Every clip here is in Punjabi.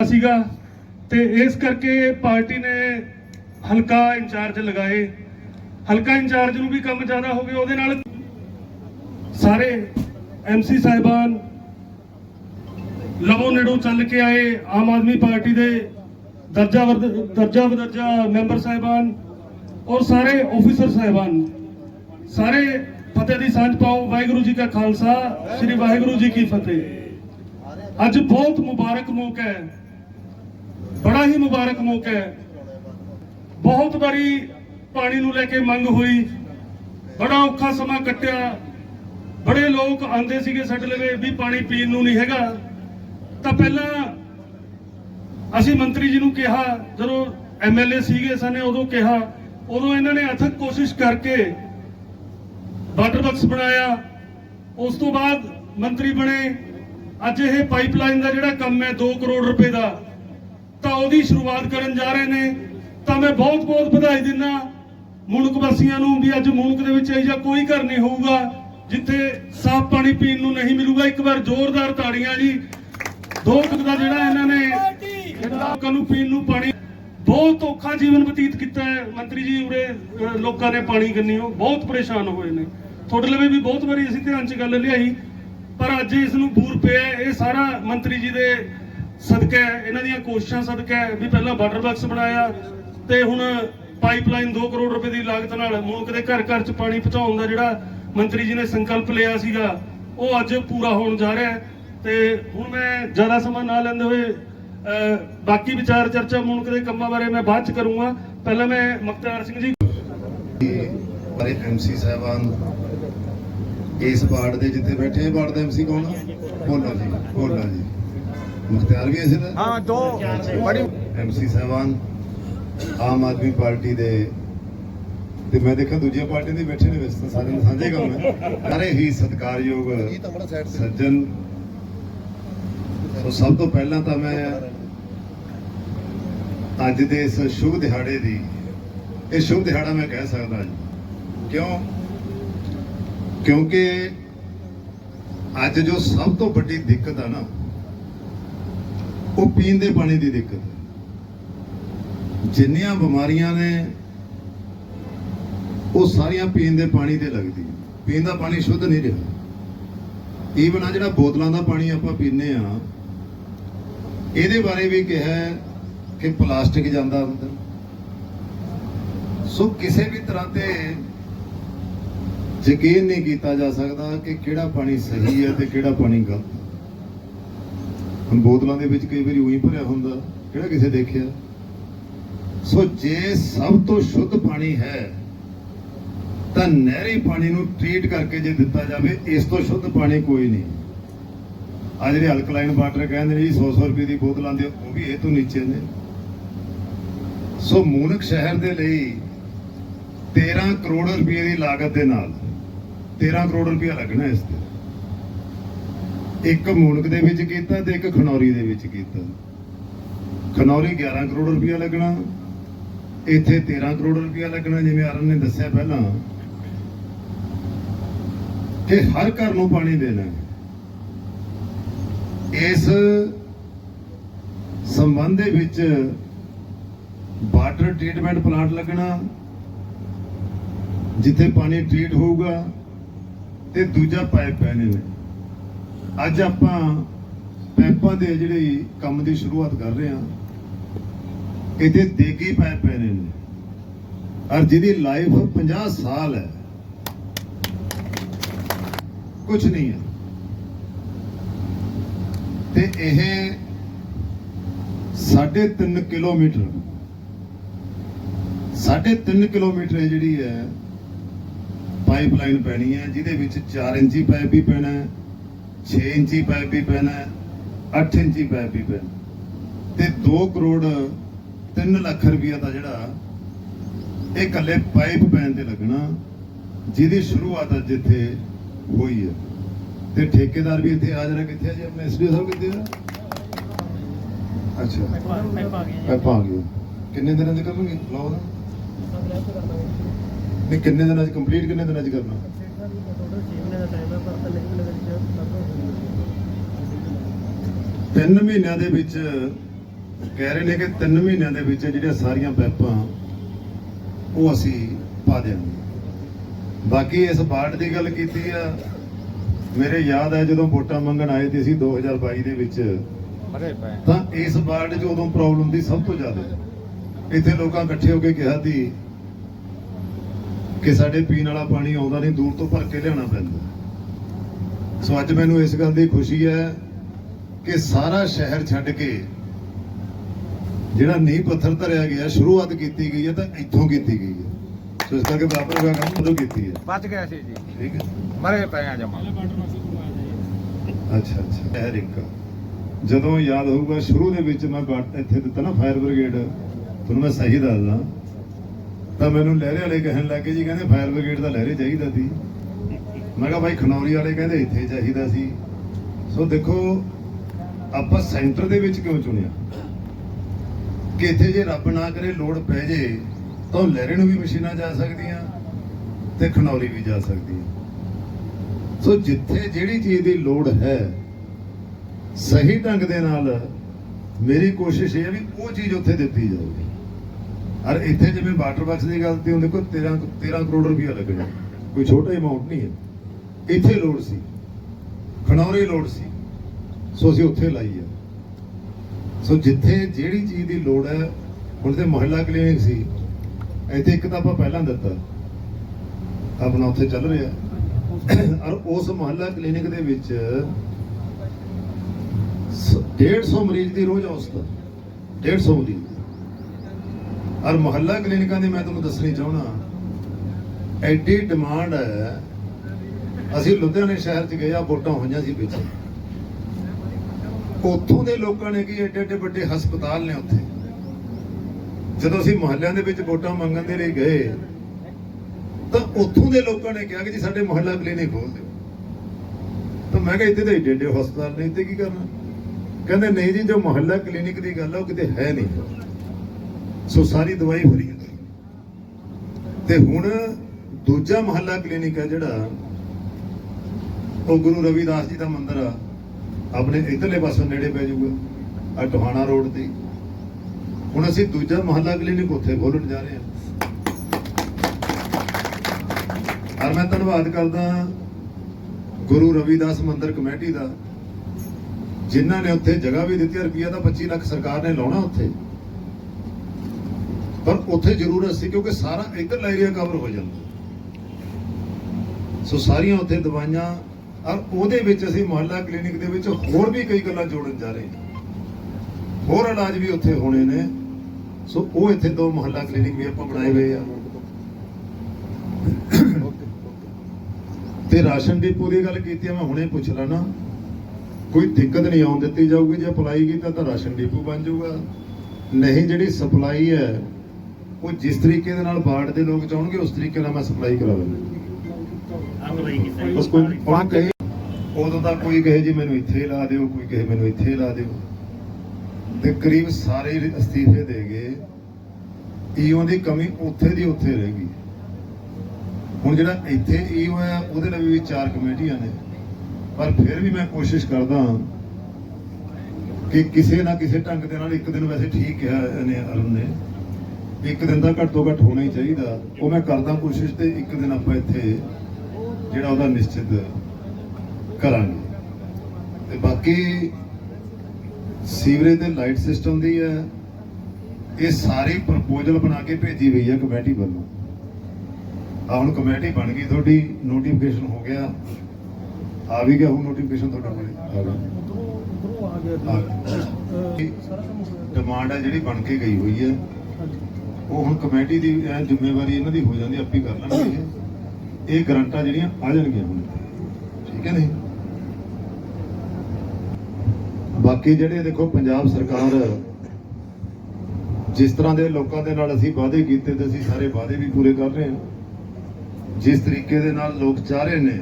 ਸੀਗਾ ਤੇ ਇਸ ਕਰਕੇ ਪਾਰਟੀ ਨੇ ਹਲਕਾ ਇੰਚਾਰਜ ਲਗਾਏ। ਹਲਕਾ ਇੰਚਾਰਜ ਨੂੰ ਵੀ ਕੰਮ ਜ਼ਿਆਦਾ ਹੋ ਗਿਆ, ਉਹਦੇ ਨਾਲ ਸਾਰੇ ਐਮਸੀ ਸਾਹਿਬਾਨ ਲਵੋ ਨੇੜੋਂ ਚੱਲ ਕੇ ਆਏ, ਆਮ ਆਦਮੀ ਪਾਰਟੀ ਦੇ ਦਰਜਾ ਦਰਜਾ ਬਦਰਜਾ ਮੈਂਬਰ ਸਾਹਿਬਾਨ ਔਰ ਸਾਰੇ ਆਫੀਸਰ ਸਾਹਿਬਾਨ। ਸਾਰੇ ਫਤਿਹ ਦੀ ਸਾਂਝ ਪਾਓ, ਵਾਹਿਗੁਰੂ ਜੀ ਕਾ ਖਾਲਸਾ, ਸ੍ਰੀ ਵਾਹਿਗੁਰੂ ਜੀ ਕੀ ਫਤਿਹ। ਅੱਜ ਬਹੁਤ ਮੁਬਾਰਕ ਮੌਕਾ ਹੈ। ਬੜਾ ਹੀ ਮੁਬਾਰਕ ਮੌਕਾ ਹੈ। ਬਹੁਤ ਵਾਰੀ ਪਾਣੀ ਨੂੰ ਲੈ ਕੇ ਮੰਗ ਹੋਈ। ਬੜਾ ਔਖਾ ਸਮਾਂ ਕੱਟਿਆ। ਬੜੇ ਲੋਕ ਆਂਦੇ ਸੀਗੇ ਸਾਡੇ ਲਵੇ ਵੀ ਪਾਣੀ ਪੀਣ ਨੂੰ ਨਹੀਂ ਹੈਗਾ। ਤਾਂ ਪਹਿਲਾਂ ਅਸੀਂ ਮੰਤਰੀ ਜੀ ਨੂੰ ਕਿਹਾ, ਜਦੋਂ ਐਮਐਲਏ ਸੀਗੇ ਸਾਨੇ ਉਦੋਂ ਕਿਹਾ, ਉਦੋਂ ਇਹਨਾਂ ਨੇ ਅਥਕ ਕੋਸ਼ਿਸ਼ ਕਰਕੇ ਵਾਟਰ ਬਾਕਸ ਬਣਾਇਆ। ਉਸ ਤੋਂ ਬਾਅਦ ਮੰਤਰੀ ਬਣੇ। ਅੱਜ ਇਹ ਪਾਈਪਲਾਈਨ ਦਾ ਜਿਹੜਾ ਕੰਮ ਹੈ 2 ਕਰੋੜ ਰੁਪਏ ਦਾ। ਤਾਂ ਉਹਦੀ ਸ਼ੁਰੂਆਤ ਕਰਨ ਜਾ ਰਹੇ ਨੇ। ਤਾਂ ਮੈਂ ਬਹੁਤ ਬਹੁਤ ਵਧਾਈ ਦਿੰਦਾ ਮੁਲਕ ਵਾਸੀਆਂ ਨੂੰ ਵੀ ਅੱਜ ਮੁਲਕ ਦੇ ਵਿੱਚ ਇਹ ਕੋਈ ਘਰ ਨਹੀਂ ਹੋਊਗਾ, ਜਿੱਥੇ ਸਾਫ਼ ਪਾਣੀ ਪੀਣ ਨੂੰ ਨਹੀਂ ਮਿਲੂਗਾ। ਇੱਕ ਵਾਰ ਜ਼ੋਰਦਾਰ ਤਾੜੀਆਂ ਜੀ। ਦੋ ਦਾ ਜਿਹੜਾ ਇਹਨਾਂ ਨੇ ਲੋਕਾਂ ਨੂੰ ਪੀਣ ਨੂੰ ਪਾਣੀ ਬਹੁਤ ਔਖਾ ਜੀਵਨ ਬਤੀਤ ਕੀਤਾ ਹੈ। ਮੰਤਰੀ ਜੀ ਉਰੇ ਲੋਕਾਂ ਨੇ ਪਾਣੀ ਕੰਨੀਓ ਬਹੁਤ ਪਰੇਸ਼ਾਨ ਹੋਏ ਨੇ। ਤੁਹਾਡੇ ਲਵੇ ਵੀ ਬਹੁਤ ਵਾਰੀ ਅਸੀਂ ਧਿਆਨ 'ਚ ਗੱਲ ਲਿਆਈ, ਪਰ ਅੱਜ ਇਸ ਨੂੰ ਬੂਰ ਪਿਆ ਇਹ ਸਾਰਾ ਮੰਤਰੀ ਜੀ ਦੇ ਸਦਕਾ ਇਹਨਾਂ ਦੀਆਂ ਕੋਸ਼ਿਸ਼ਾਂ ਸਦਕਾ ਵੀ ਪਹਿਲਾਂ ਵਾਟਰ ਬਾਕਸ ਬਣਾਇਆ ਤੇ ਹੁਣ ਪਾਈਪਲਾਈਨ 2 ਕਰੋੜ ਰੁਪਏ ਦੀ ਲਾਗਤ ਨਾਲ ਮੁਲਕ ਦੇ ਘਰ ਘਰ 'ਚ ਪਾਣੀ ਪਹੁੰਚਾਉਣ ਦਾ ਜਿਹੜਾ ਮੰਤਰੀ ਜੀ ਨੇ ਸੰਕਲਪ ਲਿਆ ਸੀਗਾ, ਉਹ ਅੱਜ ਪੂਰਾ ਹੋਣ ਜਾ ਰਿਹਾ ਹੈ। ਤੇ ਹੁਣ ਮੈਂ ਜ਼ਿਆਦਾ ਸਮਾਂ ਨਾ ਲੈਂਦੇ ਹੋਏ ਬਾਕੀ ਵਿਚਾਰ ਚਰਚਾ ਮੁਲਕ ਦੇ ਕੰਮਾਂ ਬਾਰੇ ਮੈਂ ਬਾਅਦ 'ਚ ਕਰੂੰਗਾ। ਪਹਿਲਾਂ ਮੈਂ ਮੁਖਤਾਰ ਸਿੰਘ ਜੀ। ਸਾਰੇ ਐਮਸੀ ਸਾਹਿਬਾਨ, ਇਸ ਵਾਰਡ ਦੇ ਜਿੱਥੇ ਬੈਠੇ ਵਾਰਡ ਦਾ ਐਮਸੀ ਕੌਣ ਭੋਲਾ ਜੀ ਭੋਲਾ ਜੀ। ਮੁਖਤਿਆਰ ਵੀ ਅਸੀਂ ਹਾਂ ਦੋ ਬੜੀ ਐਮਸੀ ਸਹਿਬਾਨ ਆਮ ਆਦਮੀ ਪਾਰਟੀ ਦੇ ਤੇ ਮੈਂ ਦੇਖਾਂ ਦੂਜੀਆਂ ਪਾਰਟੀਆਂ ਦੇ ਬੈਠੇ ਨੇ ਵਿੱਚ ਸਾਰੇ ਨੂੰ ਸਾਂਝੇ ਕੰਮ ਹੈ ਸਾਰੇ ਹੀ ਸਤਿਕਾਰਯੋਗ ਸੱਜਣ। ਸੋ ਸਭ ਤੋਂ ਪਹਿਲਾਂ ਤਾਂ ਮੈਂ ਅੱਜ ਦੇ ਇਸ ਸ਼ੁਭ ਦਿਹਾੜੇ ਦੀ ਇਹ ਸ਼ੁਭ ਦਿਹਾੜਾ ਮੈਂ ਕਹਿ ਸਕਦਾ ਜੀ। ਕਿਉਂ? ਕਿਉਂਕਿ ਅੱਜ ਜੋ ਸਭ ਤੋਂ ਵੱਡੀ ਦਿੱਕਤ ਆ ਨਾ ਉਹ ਪੀਣ ਦੇ ਪਾਣੀ ਦੀ ਦਿੱਕਤ ਹੈ। ਜਿੰਨੀਆਂ ਬਿਮਾਰੀਆਂ ਨੇ, ਉਹ ਸਾਰੀਆਂ ਪੀਣ ਦੇ ਪਾਣੀ ਤੇ ਲੱਗਦੀਆਂ। ਪੀਣ ਦਾ ਪਾਣੀ ਸ਼ੁੱਧ ਨਹੀਂ ਰਿਹਾ। ਈਵਨ ਆ ਜਿਹੜਾ ਬੋਤਲਾਂ ਦਾ ਪਾਣੀ ਆਪਾਂ ਪੀਂਦੇ ਆ, ਇਹਦੇ ਬਾਰੇ ਵੀ ਕਿਹਾ ਕਿ ਪਲਾਸਟਿਕ ਜਾਂਦਾ ਅੰਦਰ। ਸੋ ਕਿਸੇ ਵੀ ਤਰ੍ਹਾਂ ਤੇ ਯਕੀਨ ਨਹੀਂ ਕੀਤਾ ਜਾ ਸਕਦਾ ਕਿ ਕਿਹੜਾ ਪਾਣੀ ਸਹੀ ਹੈ ਤੇ ਕਿਹੜਾ ਪਾਣੀ ਗਲਤ ਹੁਣ ਬੋਤਲਾਂ ਦੇ ਵਿੱਚ ਕਈ ਵਾਰੀ ਉਹੀ ਭਰਿਆ ਹੁੰਦਾ, ਕਿਹੜਾ ਕਿਸੇ ਦੇਖਿਆ? ਸੋ ਜੇ ਸਭ ਤੋਂ ਸ਼ੁੱਧ ਪਾਣੀ ਹੈ, ਤਾਂ ਨਹਿਰੀ ਪਾਣੀ ਨੂੰ ਟ੍ਰੀਟ ਕਰਕੇ ਜੇ ਦਿੱਤਾ ਜਾਵੇ, ਇਸ ਤੋਂ ਸ਼ੁੱਧ ਪਾਣੀ ਕੋਈ ਨਹੀਂ। ਆ ਜਿਹੜੇ ਅਲਕਲਾਈਨ ਵਾਟਰ ਕਹਿੰਦੇ ਨੇ ਜੀ 100 100 ਰੁਪਏ ਦੀ ਬੋਤਲ ਆਉਂਦੀ ਉਹ ਵੀ ਇਹ ਤੋਂ ਨੀਚੇ ਨੇ। ਸੋ ਮੂਨਕ ਸ਼ਹਿਰ ਦੇ ਲਈ 13 ਕਰੋੜ ਰੁਪਏ ਦੀ ਲਾਗਤ ਦੇ ਨਾਲ 13 ਕਰੋੜ ਰੁਪਏ ਲੱਗਣਾ ਇਸ ਤੇ। ਇੱਕ ਮੂਨਕ ਦੇ ਵਿੱਚ ਕੀਤਾ ਤੇ ਇੱਕ ਖਨੌਰੀ ਦੇ ਵਿੱਚ ਕੀਤਾ। ਖਨੌਰੀ 11 ਕਰੋੜ ਰੁਪਇਆ ਲੱਗਣਾ, ਇੱਥੇ 13 ਕਰੋੜ ਰੁਪਇਆ ਲੱਗਣਾ, ਜਿਵੇਂ ਅਰਨ ਨੇ ਦੱਸਿਆ ਪਹਿਲਾਂ। ਕਿ ਹਰ ਘਰ ਨੂੰ ਪਾਣੀ ਦੇਣਾ ਇਸ ਸੰਬੰਧ ਦੇ ਵਿੱਚ ਵਾਟਰ ਟ੍ਰੀਟਮੈਂਟ ਪਲਾਂਟ ਲੱਗਣਾ, ਜਿੱਥੇ ਪਾਣੀ ਟ੍ਰੀਟ ਹੋਊਗਾ, ਤੇ ਦੂਜਾ ਪਾਈਪ ਪੈਣੇ ਨੇ ਅੱਜ ਆਪਾਂ ਪੈਪਾਂ ਦੇ ਜਿਹੜੀ ਕੰਮ ਦੀ ਸ਼ੁਰੂਆਤ ਕਰ ਰਹੇ ਹਾਂ, ਇਹਦੇ ਦੇਗੀ ਪਾਈਪ ਪੈਣੇ ਨੇ। ਔਰ ਜਿਹਦੀ ਲਾਈਫ 50 ਸਾਲ ਹੈ। ਕੁਝ ਨਹੀਂ ਹੈ। ਤੇ ਇਹ 3.5 ਕਿਲੋਮੀਟਰ 3.5 ਕਿਲੋਮੀਟਰ ਇਹ ਜਿਹੜੀ ਹੈ, ਪਾਈਪਲਾਈਨ ਪੈਣੀ ਹੈ, ਜਿਹਦੇ ਵਿੱਚ 4 ਇੰਚੀ ਪਾਈਪ ਵੀ ਪੈਣਾ ਹੈ। 6 ਇੰਚੀ ਪਾਈਪ ਵੀ ਪੈਣਾ ਹੈ 8 ਇੰਚੀ ਪਾਈਪ ਵੀ ਪੈਣਾ ਤੇ 2 ਕਰੋੜ 3 ਲੱਖ ਰੁਪਇਆ ਦਾ ਜਿਹੜਾ ਇਹ ਇਕੱਲੇ ਪਾਈਪ ਪੈਣ ਤੇ ਲੱਗਣਾ ਜਿਹਦੀ ਸ਼ੁਰੂਆਤ ਅੱਜ ਇੱਥੇ ਹੋਈ ਹੈ। ਤੇ ਠੇਕੇਦਾਰ ਵੀ ਇੱਥੇ ਹਾਜ਼ਰ ਹੈ ਕਿੱਥੇ ਜੀ? ਆਪਣੇ ਐਸਡੀਓ ਸਾਹਿਬ ਕਿੱਥੇ ਆ ਅੱਛਾ। ਪਾਈਪ ਆ ਗਿਆ ਕਿੰਨੇ ਦਿਨਾਂ ਦੇ ਕਰਨਗੇ? ਲਾਓ ਨਾ ਨਹੀਂ ਕਿੰਨੇ ਦਿਨਾਂ ਚ ਕੰਪਲੀਟ ਕਿੰਨੇ ਦਿਨਾਂ ਚ ਕਰਨਾ? ਤਿੰਨ ਮਹੀਨਿਆਂ ਦੇ ਵਿੱਚ ਕਹਿ ਰਹੇ ਨੇ ਕਿ 3 ਮਹੀਨਿਆਂ ਦੇ ਵਿੱਚ ਜਿਹੜੀਆਂ ਸਾਰੀਆਂ ਪੈਪਾਂ ਉਹ ਅਸੀਂ ਪਾ ਦਿਆਂਗੇ ਬਾਕੀ ਇਸ ਬਾੜ ਦੀ ਗੱਲ ਕੀਤੀ ਆ ਮੇਰੇ ਯਾਦ ਹੈ ਜਦੋਂ ਵੋਟਾਂ ਮੰਗਣ ਆਏ ਤੇ ਅਸੀਂ 2022 ਦੇ ਵਿੱਚ ਤਾਂ ਇਸ ਵਾਰਡ 'ਚ ਉਦੋਂ ਪ੍ਰੋਬਲਮ ਦੀ ਸਭ ਤੋਂ ਜ਼ਿਆਦਾ। ਇੱਥੇ ਲੋਕਾਂ ਇਕੱਠੇ ਹੋ ਕੇ ਕਿਹਾ ਸੀ ਕਿ ਸਾਡੇ ਪੀਣ ਵਾਲਾ ਪਾਣੀ ਆਉਂਦਾ ਨਹੀਂ ਦੂਰ ਤੋਂ ਭਰ ਕੇ ਲਿਆਉਣਾ ਪੈਂਦਾ। ਸੋ ਅੱਜ ਮੈਨੂੰ ਇਸ ਗੱਲ ਦੀ ਖੁਸ਼ੀ ਹੈ ਕਿ ਸਾਰਾ ਸ਼ਹਿਰ ਛੱਡ ਕੇ ਜਿਹੜਾ ਨੀਂਹ ਪੱਥਰ ਧਰਿਆ ਗਿਆ ਸ਼ੁਰੂਆਤ ਕੀਤੀ ਗਈ ਹੈ ਤਾਂ ਇੱਥੋਂ ਕੀਤੀ ਗਈ ਹੈ। ਸੋ ਇਸ ਕਰਕੇ ਬਰਾਬਰ ਦਾ ਕੰਮ ਉਦੋਂ ਕੀਤੀ ਹੈ। ਬਚ ਗਿਆ ਸੀ ਜੀ। ਠੀਕ ਹੈ। ਮਰੇ ਪਏ ਆ ਜਮਾ। ਅੱਛਾ ਅੱਛਾ। ਸ਼ਹਿਰ ਇੱਕ। ਜਦੋਂ ਯਾਦ ਹੋਊਗਾ ਸ਼ੁਰੂ ਦੇ ਵਿੱਚ ਮੈਂ ਇੱਥੇ ਦਿੱਤਾ ਨਾ ਫਾਇਰ ਬ੍ਰਿਗੇਡ ਤੁਹਾਨੂੰ ਮੈਂ ਸਹੀ ਦੱਸਦਾ। ਤਾਂ ਮੈਨੂੰ ਲਹਿਰੇ ਵਾਲੇ ਕਹਿਣ ਲੱਗੇ ਜੀ, ਕਹਿੰਦੇ ਫਾਇਰ ਬ੍ਰਿਗੇਡ ਦਾ ਲਹਿਰੇ ਚਾਹੀਦਾ ਸੀ। ਮੈਂ ਕਿਹਾ ਭਾਈ ਖਨੌਰੀ ਵਾਲੇ ਕਹਿੰਦੇ ਇੱਥੇ ਚਾਹੀਦਾ ਸੀ। ਸੋ ਦੇਖੋ, ਆਪਾਂ ਸੈਂਟਰ ਦੇ ਵਿੱਚ ਕਿਉਂ ਚੁਣਿਆ? ਕਿ ਇੱਥੇ ਜੇ ਰੱਬ ਨਾ ਕਰੇ, ਲੋੜ ਪੈ ਜੇ, ਤਾਂ ਲਹਿਰੇ ਨੂੰ ਵੀ ਮਸ਼ੀਨਾਂ ਜਾ ਸਕਦੀਆਂ ਤੇ ਖਨੌਰੀ ਵੀ ਜਾ ਸਕਦੀ ਹੈ ਸੋ ਜਿੱਥੇ ਜਿਹੜੀ ਚੀਜ਼ ਦੀ ਲੋੜ ਹੈ, ਸਹੀ ਢੰਗ ਦੇ ਨਾਲ ਮੇਰੀ ਕੋਸ਼ਿਸ਼ ਇਹ ਹੈ ਵੀ ਉਹ ਚੀਜ਼ ਉੱਥੇ ਦਿੱਤੀ ਜਾਵੇ ਔਰ ਇੱਥੇ ਜਿਵੇਂ ਵਾਟਰ ਬਾਕਸ ਦੀ ਗੱਲ ਤੇ ਉਹਦੇ ਕੋਲ 13 13 ਕਰੋੜ ਰੁਪਇਆ ਲੱਗਣਾ। ਕੋਈ ਛੋਟਾ ਅਮਾਉਂਟ ਨਹੀਂ ਹੈ। ਇੱਥੇ ਲੋੜ ਸੀ। ਖਣੌਰੇ ਲੋੜ ਸੀ। ਸੋ ਅਸੀਂ ਉੱਥੇ ਲਾਈ ਆ ਸੋ ਜਿੱਥੇ ਜਿਹੜੀ ਚੀਜ਼ ਦੀ ਲੋੜ ਹੈ, ਹੁਣ ਤੇ ਮੁਹੱਲਾ ਕਲੀਨਿਕ ਸੀ। ਇੱਥੇ ਇੱਕ ਤਾਂ ਆਪਾਂ ਪਹਿਲਾਂ ਦਿੱਤਾ। ਆਪਣਾ ਉੱਥੇ ਚੱਲ ਰਿਹਾ। ਔਰ ਉਸ ਮੁਹੱਲਾ ਕਲੀਨਿਕ ਦੇ ਵਿੱਚ ਸ- 150 ਮਰੀਜ਼ ਦੀ ਰੋਜ਼ ਔਸਤ। 150 ਮਰੀਜ਼। ਔਰ ਮੁਹੱਲਾ ਕਲੀਨਿਕਾਂ ਦੀ ਮੈਂ ਤੁਹਾਨੂੰ ਦੱਸਣੀ ਚਾਹਣਾ ਐਡੀ ਡਿਮਾਂਡ ਹੈ। ਅਸੀਂ ਲੁਧਿਆਣੇ ਸ਼ਹਿਰ 'ਚ ਗਏ ਆ, ਵੋਟਾਂ ਹੋਈਆਂ ਸੀ ਵਿੱਚ। ਉੱਥੋਂ ਦੇ ਲੋਕਾਂ ਨੇ ਕੀ ਐਡੇ ਐਡੇ ਵੱਡੇ ਹਸਪਤਾਲ ਨੇ ਉੱਥੇ? ਜਦੋਂ ਅਸੀਂ ਮੁਹੱਲਿਆਂ ਦੇ ਵਿੱਚ ਵੋਟਾਂ ਮੰਗਣ ਦੇ ਲਈ ਗਏ, ਤਾਂ ਉੱਥੋਂ ਦੇ ਲੋਕਾਂ ਨੇ ਕਿਹਾ ਕਿ ਜੀ ਸਾਡੇ ਮੁਹੱਲਾ ਕਲੀਨਿਕ ਖੋਲ ਦਿਓ। ਤਾਂ ਮੈਂ ਕਿਹਾ ਇੱਥੇ ਤਾਂ ਏਡੇ ਏਡੇ ਹਸਪਤਾਲ ਨੇ, ਇੱਥੇ ਕੀ ਕਰਨਾ? ਕਹਿੰਦੇ ਨਹੀਂ ਜੀ, ਜੋ ਮੁਹੱਲਾ ਕਲੀਨਿਕ ਦੀ ਗੱਲ ਆ, ਉਹ ਕਿਤੇ ਹੈ ਨਹੀਂ। ਸੋ ਸਾਰੀ ਦਵਾਈ ਫਰੀ ਹੈ ਤੇ ਹੁਣ ਦੂਜਾ ਮਹੱਲਾ ਕਲੀਨਿਕ ਹੈ ਜਿਹੜਾ, ਉਹ ਗੁਰੂ ਰਵਿਦਾਸ ਜੀ ਦਾ ਮੰਦਿਰ ਆ। ਆਪਣੇ ਇਧਰਲੇ ਪਾਸੋਂ ਨੇੜੇ ਪੈ ਜਾਊਗਾ, ਆ ਟੋਹਾਣਾ ਰੋਡ ਤੇ। ਹੁਣ ਅਸੀਂ ਦੂਜਾ ਮੁਹੱਲਾ ਕਲੀਨਿਕ ਉੱਥੇ ਖੋਲਣ ਜਾ ਰਹੇ ਹਾਂ। ਔਰ ਮੈਂ ਧੰਨਵਾਦ ਕਰਦਾ ਗੁਰੂ ਰਵਿਦਾਸ ਮੰਦਿਰ ਕਮੇਟੀ ਦਾ, ਜਿਨ੍ਹਾਂ ਨੇ ਉੱਥੇ ਜਗ੍ਹਾ ਵੀ ਦਿੱਤੀ ਰੁਪਈਆ ਤਾਂ 25 ਲੱਖ ਸਰਕਾਰ ਨੇ ਲਾਉਣਾ ਉੱਥੇ। ਪਰ ਉੱਥੇ ਜ਼ਰੂਰ ਅਸੀਂ, ਕਿਉਂਕਿ ਸਾਰਾ ਇਧਰਲਾ ਏਰੀਆ ਕਵਰ ਹੋ ਜਾਂਦਾ। ਸੋ ਸਾਰੀਆਂ ਉੱਥੇ ਦਵਾਈਆਂ, ਔਰ ਉਹਦੇ ਵਿੱਚ ਅਸੀਂ ਮੁਹੱਲਾ ਕਲੀਨਿਕ ਦੇ ਵਿੱਚ ਹੋਰ ਵੀ ਕਈ ਗੱਲਾਂ ਜੋੜਨ ਜਾ ਰਹੇ ਹਾਂ। ਹੋਰ ਇਲਾਜ ਵੀ ਉੱਥੇ ਹੋਣੇ ਨੇ। ਸੋ ਉਹ ਇੱਥੇ ਦੋ ਮੁਹੱਲਾ ਕਲੀਨਿਕ ਵੀ ਆਪਾਂ ਬਣਾਏ ਹੋਏ ਆ। ਤੇ ਰਾਸ਼ਨ ਡਿਪੂ ਦੀ ਗੱਲ ਕੀਤੀ ਮੈਂ ਹੁਣੇ ਪੁੱਛ ਲੈਣਾ। ਕੋਈ ਦਿੱਕਤ ਨਹੀਂ ਆਉਣ ਦਿੱਤੀ ਜਾਊਗੀ, ਜੇ ਅਪਲਾਈ ਕੀਤਾ ਤਾਂ ਰਾਸ਼ਨ ਡੀਪੂ ਬਣ ਜਾਊਗਾ। ਨਹੀਂ, ਜਿਹੜੀ ਸਪਲਾਈ ਹੈ ਉਹ ਜਿਸ ਤਰੀਕੇ ਦੇ ਨਾਲ ਬਾੜ ਦੇ ਲੋਕ ਚਾਹਣਗੇ ਉਸ ਤਰੀਕੇ ਨਾਲ ਮੈਂ ਸਪਲਾਈ ਕੋਈ ਹੁਣ ਕਹੇ ਉਦੋਂ ਤਾਂ ਕੋਈ ਕਹੇ ਜੀ ਮੈਨੂੰ ਇੱਥੇ ਲਾ ਦਿਓ ਕੋਈ ਕਹੇ ਮੈਨੂੰ ਇੱਥੇ ਲਾ ਦਿਓ। ਤੇ ਕਰੀਬ ਸਾਰੇ ਹੀ ਅਸਤੀਫੇ ਦੇ ਗਏ। ਈਓ ਦੀ ਕਮੀ ਉੱਥੇ ਦੀ ਉੱਥੇ ਰਹਿ ਗਈ। ਹੁਣ ਜਿਹੜਾ ਇੱਥੇ ਈਓ ਹੈ ਉਹਦੇ ਨਾਲ ਵੀ ਚਾਰ ਕਮੇਟੀਆਂ ਨੇ। ਪਰ ਫਿਰ ਵੀ ਮੈਂ ਕੋਸ਼ਿਸ਼ ਕਰਦਾ ਕਿ ਕਿਸੇ ਨਾ ਕਿਸੇ ਢੰਗ ਦੇ ਨਾਲ ਇੱਕ ਦਿਨ ਵੈਸੇ ਠੀਕ ਕਿਹਾ ਇਹਨੇ ਅਰੁਣ ਨੇ। ਇੱਕ ਦਿਨ ਦਾ ਘੱਟ ਤੋਂ ਘੱਟ ਹੋਣਾ ਹੀ ਚਾਹੀਦਾ। ਉਹ ਮੈਂ ਕਰਦਾ ਕੋਸ਼ਿਸ਼ ਤੇ ਇੱਕ ਦਿਨ ਆਪਾਂ ਇੱਥੇ ਜਿਹੜਾ ਉਹਦਾ ਨਿਸ਼ਚਿਤ ਕਰਾਂਗੇ। ਤੇ ਬਾਕੀ ਸੀਵਰੇਜ ਦੇ ਲਾਈਟ ਸਿਸਟਮ ਦੀ ਹੈ ਇਹ ਸਾਰੀ ਪ੍ਰਪੋਜ਼ਲ ਬਣਾ ਕੇ ਭੇਜੀ ਹੋਈ ਹੈ ਕਮੇਟੀ ਵੱਲੋਂ। ਆ ਹੁਣ ਕਮੇਟੀ ਬਣ ਗਈ ਤੁਹਾਡੀ ਨੋਟੀਫਿਕੇਸ਼ਨ ਹੋ ਗਿਆ। ਆ ਵੀ ਗਿਆ ਹੁਣ ਨੋਟੀਫਿਕੇਸ਼ਨ ਤੁਹਾਡੇ ਕੋਲੇ। ਡਿਮਾਂਡ ਹੈ ਜਿਹੜੀ ਬਣ ਕੇ ਗਈ ਹੋਈ ਹੈ। ਉਹ ਹੁਣ ਕਮੇਟੀ ਦੀ, ਇਹ ਜ਼ਿੰਮੇਵਾਰੀ ਇਹਨਾਂ ਦੀ ਹੋ ਜਾਂਦੀ, ਆਪੀ ਕਰ ਲੈਣਗੇ। ਇਹ। ਇਹ ਗਰੰਟਾਂ ਜਿਹੜੀਆਂ ਆ ਜਾਣਗੀਆਂ ਹੁਣ। ਠੀਕ ਹੈ ਨਹੀਂ? ਬਾਕੀ ਜਿਹੜੇ ਦੇਖੋ, ਪੰਜਾਬ ਸਰਕਾਰ ਜਿਸ ਤਰ੍ਹਾਂ ਦੇ ਲੋਕਾਂ ਦੇ ਨਾਲ ਅਸੀਂ ਵਾਅਦੇ ਕੀਤੇ ਤੇ ਅਸੀਂ ਸਾਰੇ ਵਾਅਦੇ ਵੀ ਪੂਰੇ ਕਰ ਰਹੇ ਹਾਂ। ਜਿਸ ਤਰੀਕੇ ਦੇ ਨਾਲ ਲੋਕ ਚਾਹ ਰਹੇ ਨੇ,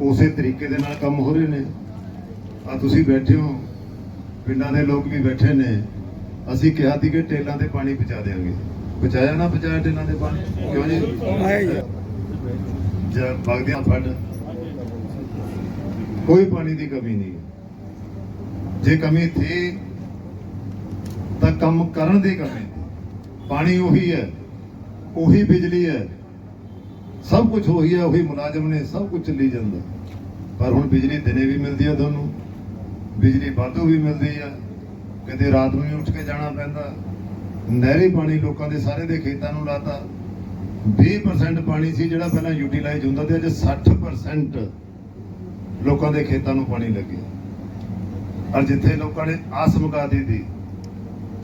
ਉਸੇ ਤਰੀਕੇ ਦੇ ਨਾਲ ਕੰਮ ਹੋ ਰਹੇ ਨੇ। ਆ ਤੁਸੀਂ ਬੈਠੇ ਹੋ, ਪਿੰਡਾਂ ਦੇ ਲੋਕ ਵੀ ਬੈਠੇ ਨੇ। ਅਸੀਂ ਕਿਹਾ ਸੀ ਕਿ ਟੇਲਾਂ ਤੇ ਪਾਣੀ ਪਹੁੰਚਾ ਦੇਵਾਂਗੇ ਪਹੁੰਚਾਇਆ ਨਾ ਪਹੁੰਚਾਇਆ ਟੇਲਾਂ ਤੇ ਪਾਣੀ ਕਿਉਂ ਜੀ? ਜਦ ਵਗਦਿਆਂ ਫੜ ਕੋਈ ਪਾਣੀ ਦੀ ਕਮੀ ਨਹੀਂ। ਜੇ ਕਮੀ ਥੀ ਤਾਂ ਕੰਮ ਕਰਨ ਦੀ ਕਮੀ ਪਾਣੀ ਉਹੀ ਹੈ ਉਹੀ ਬਿਜਲੀ ਹੈ। ਸਭ ਕੁਝ ਉਹੀ ਹੈ ਉਹੀ ਮੁਲਾਜ਼ਮ ਨੇ ਸਭ ਕੁਝ ਚੱਲੀ ਜਾਂਦਾ। ਪਰ ਹੁਣ ਬਿਜਲੀ ਦਿਨੇ ਵੀ ਮਿਲਦੀ ਹੈ ਤੁਹਾਨੂੰ ਬਿਜਲੀ ਵਾਧੂ ਵੀ ਮਿਲਦੀ ਆ ਕਿਤੇ ਰਾਤ ਨੂੰ ਹੀ ਉੱਠ ਕੇ ਜਾਣਾ ਪੈਂਦਾ। ਨਹਿਰੀ ਪਾਣੀ ਲੋਕਾਂ ਦੇ ਸਾਰੇ ਦੇ ਖੇਤਾਂ ਨੂੰ ਲਾਤਾ। 20% ਪਾਣੀ ਸੀ ਜਿਹੜਾ ਪਹਿਲਾਂ ਯੂਟਿਲਾਈਜ਼ ਹੁੰਦਾ ਤੇ ਅੱਜ 60% ਲੋਕਾਂ ਦੇ ਖੇਤਾਂ ਨੂੰ ਪਾਣੀ ਲੱਗਿਆ ਔਰ ਜਿੱਥੇ ਲੋਕਾਂ ਨੇ ਆਸ ਮੁਕਾ ਦਿੱਤੀ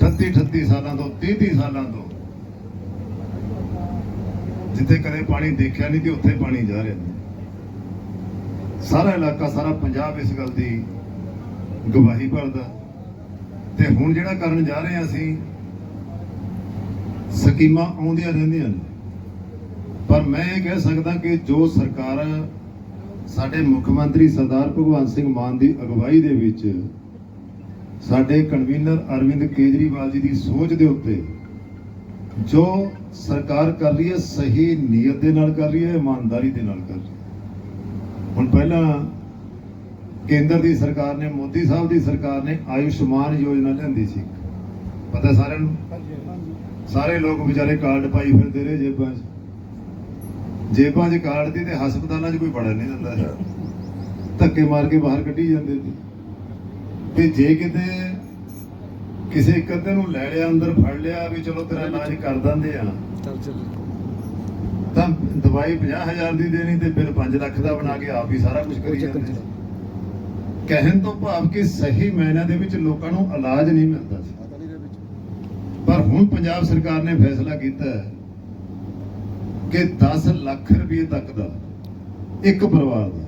38 38 ਸਾਲਾਂ ਤੋਂ 30 30 ਸਾਲਾਂ ਤੋਂ, ਜਿੱਥੇ ਕਦੇ ਪਾਣੀ ਦੇਖਿਆ ਨਹੀਂ ਤੇ ਉੱਥੇ ਪਾਣੀ ਜਾ ਰਿਹਾ ਸਾਰਾ ਇਲਾਕਾ, ਸਾਰਾ ਪੰਜਾਬ ਇਸ ਗੱਲ ਦੀ ਗਵਾਹੀ ਭਰਦਾ। ਤੇ ਹੁਣ ਜਿਹੜਾ ਕਰਨ ਜਾ ਰਹੇ ਹਾਂ ਅਸੀਂ ਸਕੀਮਾਂ ਆਉਂਦੀਆਂ ਰਹਿੰਦੀਆਂ ਨੇ। ਪਰ ਮੈਂ ਇਹ ਕਹਿ ਸਕਦਾ ਕਿ ਜੋ ਸਰਕਾਰ ਸਾਡੇ ਮੁੱਖ ਮੰਤਰੀ ਸਰਦਾਰ ਭਗਵੰਤ ਸਿੰਘ ਮਾਨ ਦੀ ਅਗਵਾਈ ਦੇ ਵਿੱਚ ਸਾਡੇ ਕਨਵੀਨਰ ਅਰਵਿੰਦ ਕੇਜਰੀਵਾਲ ਜੀ ਦੀ ਸੋਚ ਦੇ ਉੱਤੇ ਜੋ ਸਰਕਾਰ ਕਰ ਰਹੀ ਹੈ, ਸਹੀ ਨੀਅਤ ਦੇ ਨਾਲ ਕਰ ਰਹੀ ਹੈ, ਇਮਾਨਦਾਰੀ ਦੇ ਨਾਲ ਕਰ ਰਹੀ ਹੈ। ਹੁਣ ਪਹਿਲਾਂ ਕੇਂਦਰ ਦੀ ਸਰਕਾਰ ਨੇ, ਮੋਦੀ ਸਾਹਿਬ ਦੀ ਸਰਕਾਰ ਨੇ ਆਯੁਸ਼ਮਾਨ ਯੋਜਨਾ ਲਿਆਂਦੀ ਸੀ। ਪਤਾ ਸਾਰਿਆਂ ਨੂੰ? ਸਾਰੇ ਲੋਕ ਵਿਚਾਰੇ ਕਾਰਡ ਪਾਈ ਫਿਰਦੇ ਰਹੇ ਜੇਬਾਂ 'ਚ। ਜੇਬਾਂ 'ਚ ਕਾਰਡ ਦੀ ਤੇ ਹਸਪਤਾਲਾਂ 'ਚ ਕੋਈ ਬੜਾ ਨਹੀਂ ਦਿੰਦਾ। ਧੱਕੇ ਮਾਰ ਕੇ ਬਾਹਰ ਕੱਢੀ ਜਾਂਦੇ ਸੀ। ਤੇ ਜੇ ਕਿਤੇ ਕਿਸੇ ਇੱਕ ਅੱਧੇ ਨੂੰ ਲੈ ਲਿਆ ਅੰਦਰ ਫੜ ਲਿਆ ਵੀ ਚਲੋ ਤੇਰਾ ਇਲਾਜ ਕਰ ਦਿੰਦੇ ਆ। ਤਾਂ ਦਵਾਈ 50000 ਦੀ ਦੇਣੀ ਤੇ ਬਿੱਲ 5 ਲੱਖ ਦਾ ਬਣਾ ਕੇ ਆਪ ਹੀ ਸਾਰਾ ਕੁਝ ਕਰੀ ਜਾਂਦੇ ਕਹਿਣ ਤੋਂ ਭਾਵ ਕਿ ਸਹੀ ਮਾਇਨਿਆਂ ਦੇ ਵਿੱਚ ਲੋਕਾਂ ਨੂੰ ਇਲਾਜ ਨਹੀਂ ਮਿਲਦਾ ਸੀ। ਪਰ ਹੁਣ ਪੰਜਾਬ ਸਰਕਾਰ ਨੇ ਫੈਸਲਾ ਕੀਤਾ ਕਿ 10 ਲੱਖ ਰੁਪਏ ਤੱਕ ਦਾ ਇੱਕ ਪਰਿਵਾਰ ਦਾ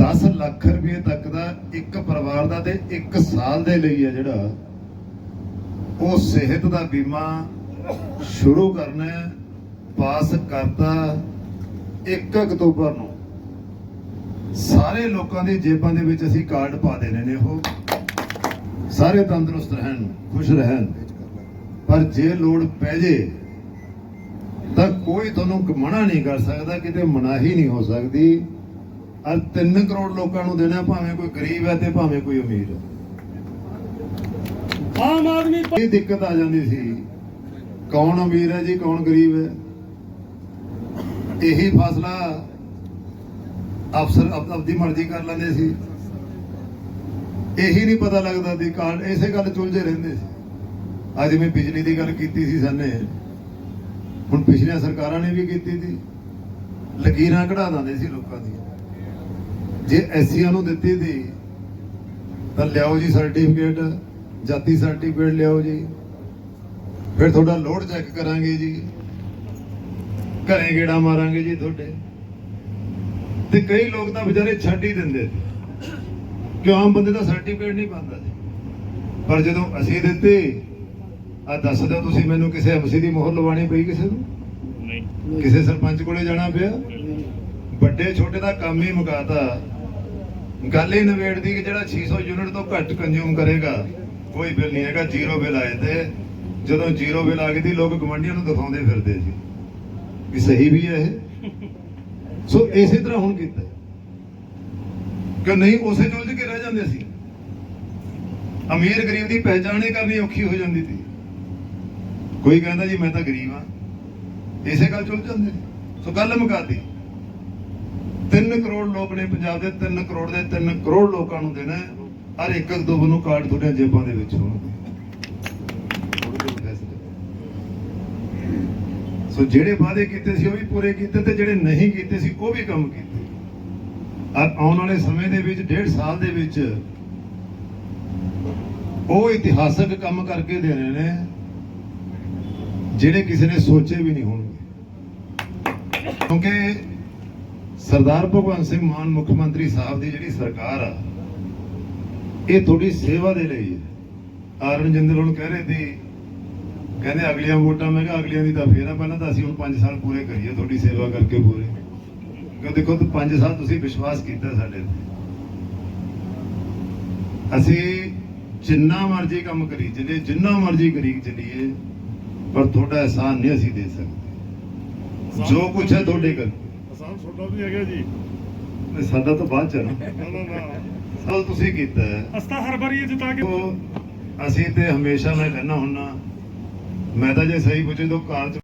10 ਲੱਖ ਰੁਪਏ ਤੱਕ ਦਾ ਇੱਕ ਪਰਿਵਾਰ ਦਾ ਤੇ 1 ਸਾਲ ਦੇ ਲਈ ਹੈ ਜਿਹੜਾ, ਉਹ ਸਿਹਤ ਦਾ ਬੀਮਾ ਸ਼ੁਰੂ ਕਰਨਾ ਪਾਸ ਕਰਤਾ 1 ਅਕਤੂਬਰ ਨੂੰ। ਸਾਰੇ ਲੋਕਾਂ ਦੀ ਜੇਬਾਂ ਦੇ ਵਿੱਚ ਅਸੀਂ ਕਾਰਡ ਪਾ ਦੇਣੇ ਨੇ ਉਹ। ਸਾਰੇ ਤੰਦਰੁਸਤ ਰਹਿਣ, ਖੁਸ਼ ਰਹਿਣ। ਪਰ ਜੇ ਲੋੜ ਪੈ ਜੇ, ਤਾਂ ਕੋਈ ਤੁਹਾਨੂੰ ਮਨਾ ਨਹੀਂ ਕਰ ਸਕਦਾ, ਕਿਤੇ ਮਨਾਹੀ ਨਹੀਂ ਹੋ ਸਕਦੀ। ਅਰ 3 ਕਰੋੜ ਲੋਕਾਂ ਨੂੰ ਦੇਣਾ ਭਾਵੇਂ ਕੋਈ ਗਰੀਬ ਹੈ ਤੇ ਭਾਵੇਂ ਕੋਈ ਅਮੀਰ ਹੈ। ਆਮ ਆਦਮੀ ਇਹ ਦਿੱਕਤ ਆ ਜਾਂਦੀ ਸੀ, ਕੌਣ ਅਮੀਰ ਹੈ ਜੀ, ਕੌਣ ਗਰੀਬ ਹੈ? ਇਹੀ ਫਾਸਲਾ ਅਫਸਰ ਆਪ- ਆਪਦੀ ਮਰਜ਼ੀ ਕਰ ਲੈਂਦੇ ਸੀ। ਇਹੀ ਨਹੀਂ ਪਤਾ ਲੱਗਦਾ ਸੀ ਕਾਰਡ ਇਸੇ ਗੱਲ ਚੁਲਝੇ ਰਹਿੰਦੇ ਸੀ। ਅੱਜ ਮੈਂ ਬਿਜਲੀ ਦੀ ਗੱਲ ਕੀਤੀ ਸੀ ਸਾਨੇ। ਹੁਣ ਪਿਛਲੀਆਂ ਸਰਕਾਰਾਂ ਨੇ ਵੀ ਕੀਤੀ ਸੀ। ਲਕੀਰਾਂ ਕਢਾ ਦਿੰਦੇ ਸੀ ਲੋਕਾਂ ਦੀ ਜੇ ਐਸੀਆਂ ਨੂੰ ਦਿੱਤੀ ਸੀ, ਤਾਂ ਲਿਆਓ ਜੀ ਸਰਟੀਫਿਕੇਟ, ਜਾਤੀ ਸਰਟੀਫਿਕੇਟ ਲਿਆਓ ਜੀ। ਫਿਰ ਤੁਹਾਡਾ ਲੋਡ ਚੈੱਕ ਕਰਾਂਗੇ ਜੀ। ਘਰੇ ਗੇੜਾ ਮਾਰਾਂਗੇ ਜੀ ਤੁਹਾਡੇ। ਤੇ ਕਈ ਲੋਕ ਤਾਂ ਵਿਚਾਰੇ ਛੱਡ ਹੀ ਦਿੰਦੇ ਸੀ। ਕਿ ਆਮ ਬੰਦੇ ਦਾ ਸਰਟੀਫਿਕੇਟ ਨਹੀਂ ਬਣਦਾ ਸੀ ਪਰ ਜਦੋਂ ਅਸੀਂ ਦਿੱਤੇ ਆ ਦੱਸ ਦਿਓ ਤੁਸੀਂ ਮੈਨੂੰ ਕਿਸੇ ਐਮਸੀ ਦੀ ਮੋਹਰ ਲਵਾਣੀ ਪਈ ਕਿਸੇ ਨੂੰ? ਨਹੀਂ। ਕਿਸੇ ਸਰਪੰਚ ਕੋਲੇ ਜਾਣਾ ਪਿਆ? ਵੱਡੇ ਛੋਟੇ ਦਾ ਕੰਮ ਹੀ ਮੁਕਾਤਾ। ਗੱਲ ਹੀ ਨਵੇੜਦੀ ਕਿ ਜਿਹੜਾ 600 ਯੂਨਿਟ ਤੋਂ ਘੱਟ ਕੰਜ਼ਿਊਮ ਕਰੇਗਾ ਕੋਈ ਬਿੱਲ ਨਹੀਂ ਹੈਗਾ ਜ਼ੀਰੋ ਬਿੱਲ ਆਏ ਤੇ ਜਦੋਂ ਜ਼ੀਰੋ ਬਿੱਲ ਆ ਗਈ ਸੀ ਲੋਕ ਗਵੰਡੀਆਂ ਨੂੰ ਦਿਖਾਉਂਦੇ ਫਿਰਦੇ ਸੀ ਕਿ ਸਹੀ ਵੀ ਹੈ ਇਹ। ਸੋ ਇਸੇ ਤਰ੍ਹਾਂ ਹੁਣ ਕੀਤਾ। ਕਿ ਨਹੀਂ ਉਸੇ ਚੁਲਝ ਜਾਂਦੇ ਸੀ। ਅਮੀਰ ਗਰੀਬ ਦੀ ਪਹਿਚਾਣ ਹੀ ਕਰਨੀ ਔਖੀ ਹੋ ਜਾਂਦੀ ਸੀ। ਕੋਈ ਕਹਿੰਦਾ ਜੀ, ਮੈਂ ਤਾਂ ਗਰੀਬ ਆ ਇਸੇ ਗੱਲ ਚੁਲ ਜਾਂਦੇ ਨੇ ਸੋ ਗੱਲ ਮੁਕਾਦੀ 3 ਕਰੋੜ ਲੋਕ ਨੇ ਪੰਜਾਬ ਦੇ 3 ਕਰੋੜ ਦੇ 3 ਕਰੋੜ ਲੋਕਾਂ ਨੂੰ ਦੇਣਾ ਹਰ ਇੱਕ ਇੱਕ ਦੋ ਨੂੰ ਕਾਰਡ ਤੁਹਾਡੇ ਜੇਬਾਂ ਦੇ ਵਿੱਚ ਹੋਣਗੇ ਸੋ ਜਿਹੜੇ ਵਾਅਦੇ ਕੀਤੇ ਸੀ, ਉਹ ਵੀ ਪੂਰੇ ਕੀਤੇ ਤੇ ਜਿਹੜੇ ਨਹੀਂ ਕੀਤੇ ਸੀ, ਉਹ ਵੀ ਕੰਮ ਕੀਤੇ। ਔਰ ਆਉਣ ਵਾਲੇ ਸਮੇਂ ਦੇ ਵਿੱਚ, ਡੇਢ ਸਾਲ ਦੇ ਵਿੱਚ ਉਹ ਇਤਿਹਾਸਕ ਕੰਮ ਕਰਕੇ ਦੇਣੇ ਨੇ, ਜਿਹੜੇ ਕਿਸੇ ਨੇ ਸੋਚੇ ਵੀ ਨਹੀਂ ਹੋਣਗੇ। ਕਿਉਂਕਿ ਸਰਦਾਰ ਭਗਵੰਤ ਸਿੰਘ ਮਾਨ ਮੁੱਖ ਮੰਤਰੀ ਸਾਹਿਬ ਦੀ ਜਿਹੜੀ ਸਰਕਾਰ ਆ, ਇਹ ਤੁਹਾਡੀ ਸੇਵਾ ਦੇ ਲਈ ਹੈ। ਆਰਨ ਜਿੰਦਲ ਹੁਣ ਕਹਿ ਰਹੇ ਸੀ, ਕਹਿੰਦੇ ਅਗਲੀਆਂ ਵੋਟਾਂ, ਮੈਂ ਕਿਹਾ ਅਗਲੀਆਂ ਦੀ ਤਾਂ ਫੇਰ ਆ, ਪਹਿਲਾਂ ਤਾਂ ਅਸੀਂ ਹੁਣ 5 ਸਾਲ ਪੂਰੇ ਕਰੀਏ, ਤੁਹਾਡੀ ਸੇਵਾ ਕਰਕੇ ਪੂਰੇ। ਕਿਉਂ ਦੇਖੋ ਤੇ 5 ਸਾਲ ਤੁਸੀਂ ਵਿਸ਼ਵਾਸ ਕੀਤਾ ਸਾਡੇ ਤੇ। ਅਸੀਂ ਜਿੰਨਾ ਮਰਜ਼ੀ ਕੰਮ ਕਰੀ ਚੱਲੇ ਜਿੰਨਾ ਮਰਜ਼ੀ ਕਰੀ ਚੱਲੀਏ ਪਰ ਤੁਹਾਡਾ ਅਹਿਸਾਨ ਨਹੀਂ ਅਸੀਂ ਦੇ ਸਕਦੇ। ਜੋ ਕੁਝ ਹੈ ਤੁਹਾਡੇ ਕੋਲ ਆਸਾਨ ਛੋਟਾ ਵੀ ਹੈਗਾ ਜੀ। ਤੇ ਸਾਡਾ ਤਾਂ ਬਾਅਦ ਚ ਨਾ। ਨਾ ਨਾ ਸਾਲ ਤੁਸੀਂ ਕੀਤਾ ਅਸਤਾ ਹਰ ਵਾਰੀ ਇਹ ਜਿਤਾ ਕੇ ਅਸੀਂ ਤੇ ਹਮੇਸ਼ਾ ਮੈਂ ਕਹਿੰਦਾ ਹੁੰਨਾ ਮੈਂ ਤਾਂ ਜੇ ਸਹੀ ਪੁੱਛੇ ਤਾਂ ਕਾਰ ਚ